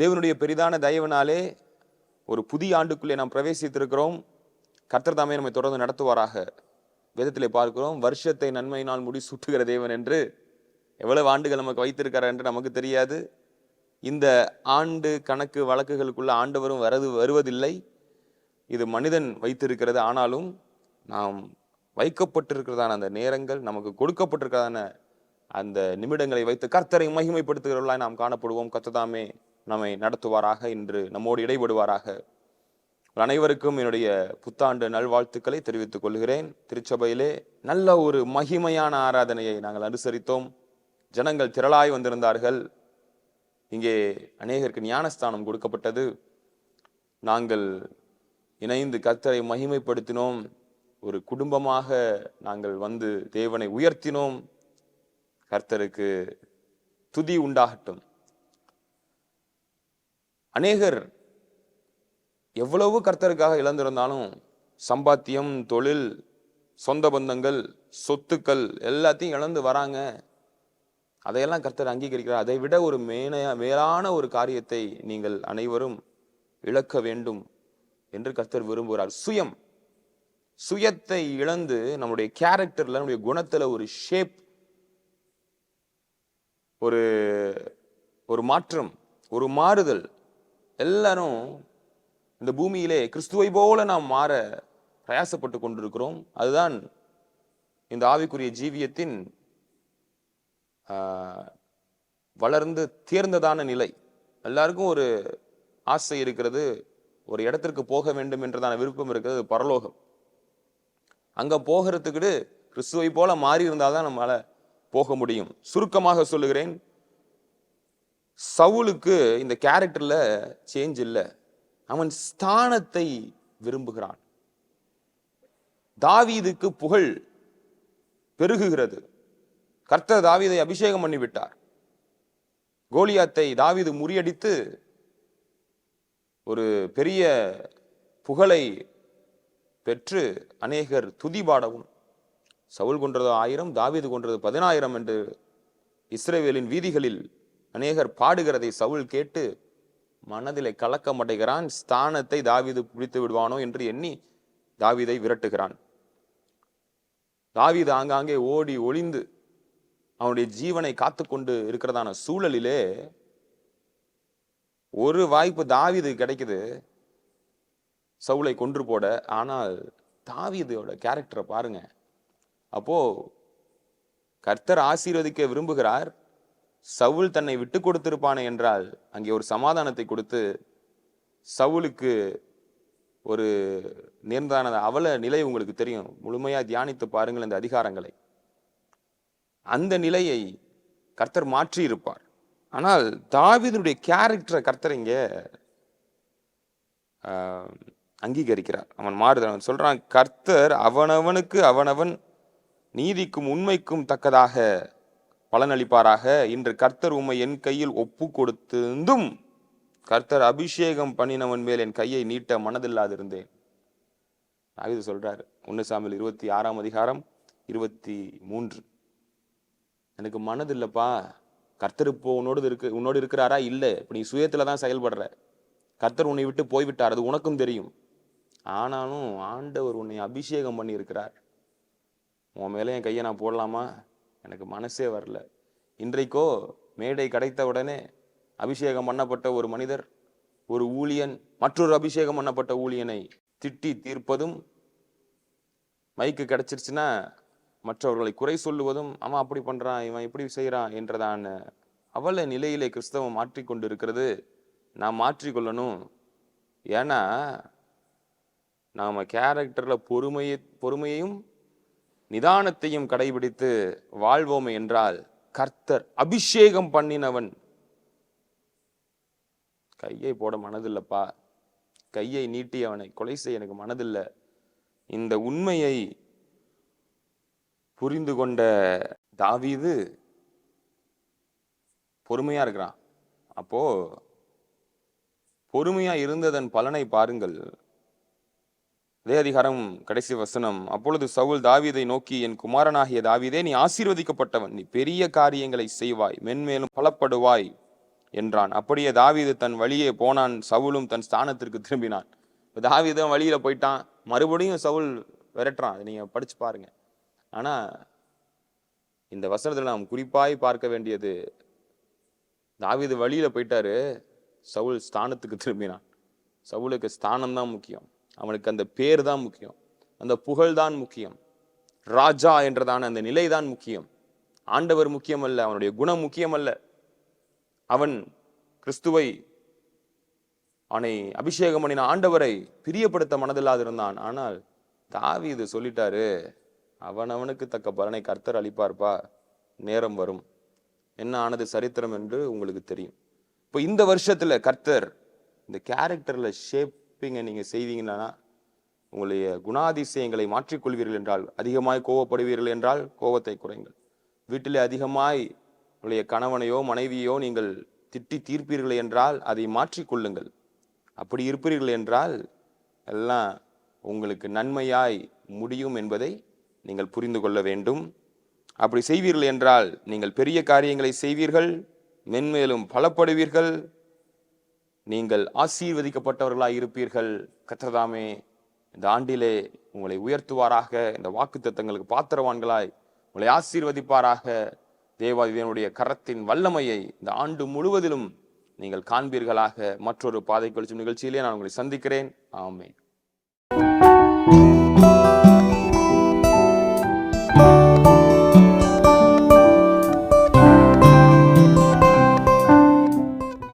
தேவனுடைய பெரிதான தயவனாலே ஒரு புதிய ஆண்டுக்குள்ளே நாம் பிரவேசித்திருக்கிறோம். கர்த்தர் தாமே நம்மை தொடர்ந்து நடத்துவாராக. வேதத்திலே பார்க்கிறோம் வருஷத்தை நன்மையினால் முடி சுட்டுகிற தேவன் என்று. எவ்வளவு ஆண்டுகள் நமக்கு வைத்திருக்கிறார் என்று நமக்கு தெரியாது. இந்த ஆண்டு கணக்கு வழக்குகளுக்குள்ள ஆண்டவரும் வரது வருவதில்லை. இது மனிதன் வைத்திருக்கிறது. ஆனாலும் நாம் வைக்கப்பட்டிருக்கிறதான அந்த நேரங்கள் நமக்கு கொடுக்கப்பட்டிருக்கிறதான அந்த நிமிடங்களை வைத்து கர்த்தரை மகிமைப்படுத்துகிறவர்களாய் நாம் காணப்படுவோம். கத்ததாமே நம்மை நடத்துவாராக இன்று நம்மோடு இடைபடுவாராக. அனைவருக்கும் என்னுடைய புத்தாண்டு நல்வாழ்த்துக்களை தெரிவித்துக் கொள்கிறேன். திருச்சபையிலே நல்ல ஒரு மகிமையான ஆராதனையை நாங்கள் அனுசரித்தோம். ஜனங்கள் திரளாய் வந்திருந்தார்கள். இங்கே அநேகருக்கு ஞானஸ்தானம் கொடுக்கப்பட்டது. நாங்கள் இணைந்து கர்த்தரை மகிமைப்படுத்தினோம். ஒரு குடும்பமாக நாங்கள் வந்து தேவனை உயர்த்தினோம். கர்த்தருக்கு துதி உண்டாகட்டும். அநேகர் எவ்வளவு கர்த்தருக்காக இழந்திருந்தாலும் சம்பாத்தியம் தொழில் சொந்த பந்தங்கள் சொத்துக்கள் எல்லாத்தையும் இழந்து வராங்க. அதையெல்லாம் கர்த்தர் அங்கீகரிக்கிறார். அதை விட ஒரு மேனையா மேலான ஒரு காரியத்தை நீங்கள் அனைவரும் இழக்க வேண்டும் என்று கர்த்தர் விரும்புகிறார். சுயம். சுயத்தை இழந்து நம்முடைய கேரக்டர்ல நம்முடைய குணத்துல ஒரு ஷேப் ஒரு ஒரு மாற்றம் ஒரு மாறுதல் எல்லாரும் இந்த பூமியிலே கிறிஸ்துவை போல நாம் மாற பிரயாசப்பட்டு கொண்டிருக்கிறோம். அதுதான் இந்த ஆவிக்குரிய ஜீவியத்தின் வளர்ந்து தேர்ந்ததான நிலை. எல்லாருக்கும் ஒரு ஆசை இருக்கிறது ஒரு இடத்திற்கு போக வேண்டும் என்றதான விருப்பம் இருக்கிறது பரலோகம். அங்கே போகிறதுக்கு கிறிஸ்துவை போல மாறி இருந்தாதான் நம்மளால போக முடியும். சுருக்கமாக சொல்லுகிறேன் சவுலுக்கு இந்த கேரக்டர்ல சேஞ்ச் இல்லை. அவன் ஸ்தானத்தை விரும்புகிறான். தாவீதுக்கு புகழ் பெருகுகிறது. கர்த்தர் தாவீதை அபிஷேகம் பண்ணிவிட்டார். கோலியாத்தை தாவீது முறியடித்து ஒரு பெரிய புகழை பெற்று அநேகர் துதி பாடவும். சவுல் கொன்றது ஆயிரம் தாவீது கொன்றது பதினாயிரம் என்று இஸ்ரேவேலின் வீதிகளில் அநேகர் பாடுகிறதை சவுல் கேட்டு மனதிலே கலக்கமடைகிறான் ஸ்தானத்தை தாவீது பிடித்து விடுவானோ என்று எண்ணி தாவீதை விரட்டுகிறான். தாவீது ஆங்காங்கே ஓடி ஒளிந்து அவனுடைய ஜீவனை காத்துக்கொண்டு இருக்கிறதான சூழலிலே ஒரு வாய்ப்பு தாவிது கிடைக்குது. சவுளை கொன்று போட ஆனால் தாவீதோட கேரக்டரை பாருங்க. அப்போ கர்த்தர் ஆசீர்வதிக்க விரும்புகிறார் சவுல் தன்னை விட்டு கொடுத்திருப்பானே என்றால் அங்கே ஒரு சமாதானத்தை கொடுத்து சவுலுக்கு ஒரு நேர்ந்தான அவல நிலை உங்களுக்கு தெரியும். முழுமையாக தியானித்து பாருங்கள் இந்த அதிகாரங்களை. அந்த நிலையை கர்த்தர் மாற்றி இருப்பார் ஆனால் தாவிதனுடைய கேரக்டரை கர்த்தர் இங்கே அங்கீகரிக்கிறார். அவன் மாறுதல் அவன் சொல்றான் கர்த்தர் அவனவனுக்கு அவனவன் நீதிக்கும் உண்மைக்கும் தக்கதாக பலனளிப்பாராக. இன்று கர்த்தர் உம்மை என் கையில் ஒப்பு கொடுத்திருந்தும் கர்த்தர் அபிஷேகம் பண்ணினவன் மேல் என் கையை நீட்ட மனதில்லாதிருந்தேன். தாவீது சொல்றாரு ஒன்று சாமியில் இருபத்தி ஆறாம் அதிகாரம் இருபத்தி மூன்று. எனக்கு மனது கர்த்தர் இப்போ உன்னோடு இருக்கு உன்னோடு இருக்கிறாரா? இல்லை. இப்போ நீ சுயத்தில் தான் செயல்படுற. கர்த்தர் உன்னை விட்டு போய்விட்டார் அது உனக்கும் தெரியும். ஆனாலும் ஆண்டவர் உன்னை அபிஷேகம் பண்ணியிருக்கிறார். உன் மேலே என் கையை நான் போடலாமா? எனக்கு மனசே வரல. இன்றைக்கோ மேடை கிடைத்த உடனே அபிஷேகம் பண்ணப்பட்ட ஒரு மனிதர் ஒரு ஊழியன் மற்றொரு அபிஷேகம் பண்ணப்பட்ட ஊழியனை திட்டி தீர்ப்பதும் மைக்கு கிடைச்சிருச்சுன்னா மற்றவர்களை குறை சொல்லுவதும் அவன் அப்படி பண்ணுறான் இவன் இப்படி செய்கிறான் என்றதான அவல நிலையிலே கிறிஸ்தவம் மாற்றிக்கொண்டு இருக்கிறது நாம் மாற்றிக்கொள்ளணும் ஏன்னா நாம் கேரக்டரில் பொறுமையை பொறுமையையும் நிதானத்தையும் கடைபிடித்து வாழ்வோமே என்றால் கர்த்தர் அபிஷேகம் பண்ணினவன். கையை போட மனதில்லப்பா. கையை நீட்டி அவனை கொலை செய்ய எனக்கு மனதில்லை. இந்த உண்மையை புரிந்து கொண்ட தாவீது பொறுமையா இருக்கிறான். அப்போ பொறுமையா இருந்ததன் பலனை பாருங்கள். அதே அதிகாரம் கடைசி வசனம். அப்பொழுது சவுல் தாவீதை நோக்கி என் குமாரனாகிய தாவீதே நீ ஆசீர்வதிக்கப்பட்டவன். நீ பெரிய காரியங்களை செய்வாய் மென்மேலும் பலப்படுவாய் என்றான். அப்படியே தாவீது தன் வழியே போனான். சவுலும் தன் ஸ்தானத்திற்கு திரும்பினான். இப்போ தாவீது வழியில் போயிட்டான். மறுபடியும் சவுல் விரட்டுறான். அதை நீங்கள் படித்து பாருங்க. ஆனால் இந்த வசனத்தில் நாம் குறிப்பாய் பார்க்க வேண்டியது தாவீது வழியில் போயிட்டாரு சவுல் ஸ்தானத்துக்கு திரும்பினான். சவுலுக்கு ஸ்தானம் தான் முக்கியம். அவனுக்கு அந்த பேர் தான் முக்கியம். அந்த புகழ் தான் முக்கியம். ராஜா என்றதான அந்த நிலை தான் முக்கியம். ஆண்டவர் முக்கியம் அல்ல அவனுடைய குணம் முக்கியம் அல்ல அவன் கிறிஸ்துவை அவனை அபிஷேகம் பண்ணின ஆண்டவரை பிரியப்படுத்த மனதில்லாதிருந்தான் ஆனால் தாவி இது சொல்லிட்டாரு அவன் அவனுக்கு தக்க பலனை கர்த்தர் அளிப்பார்ப்பா. நேரம் வரும். என்ன ஆனது சரித்திரம் என்று உங்களுக்கு தெரியும். இப்போ இந்த வருஷத்துல கர்த்தர் இந்த கேரக்டர்ல ஷேப் ஷேப்பிங்கை நீங்கள் செய்வீங்கன்னா உங்களுடைய குணாதிசயங்களை மாற்றிக்கொள்வீர்கள் என்றால் அதிகமாய் கோவப்படுவீர்கள் என்றால் கோபத்தை குறைங்கள். வீட்டிலே அதிகமாய் உங்களுடைய கணவனையோ மனைவியோ நீங்கள் திட்டி தீர்ப்பீர்கள் என்றால் அதை மாற்றிக்கொள்ளுங்கள். அப்படி இருப்பீர்கள் என்றால் எல்லாம் உங்களுக்கு நன்மையாய் முடியும் என்பதை நீங்கள் புரிந்து கொள்ள வேண்டும். அப்படி செய்வீர்கள் என்றால் நீங்கள் பெரிய காரியங்களை செய்வீர்கள் மென்மேலும் பலப்படுவீர்கள் நீங்கள் ஆசீர்வதிக்கப்பட்டவர்களாக இருப்பீர்கள். கத்ததாமே இந்த ஆண்டிலே உங்களை உயர்த்துவாராக. இந்த வாக்கு தத்தங்களுக்கு பாத்திரவான்களாய் உங்களை ஆசீர்வதிப்பாராக. தேவாதிதனுடைய கரத்தின் வல்லமையை இந்த ஆண்டு முழுவதிலும் நீங்கள் காண்பீர்களாக. மற்றொரு பாதை கழிச்சும் நிகழ்ச்சியிலே நான் உங்களை சந்திக்கிறேன். ஆமேன்.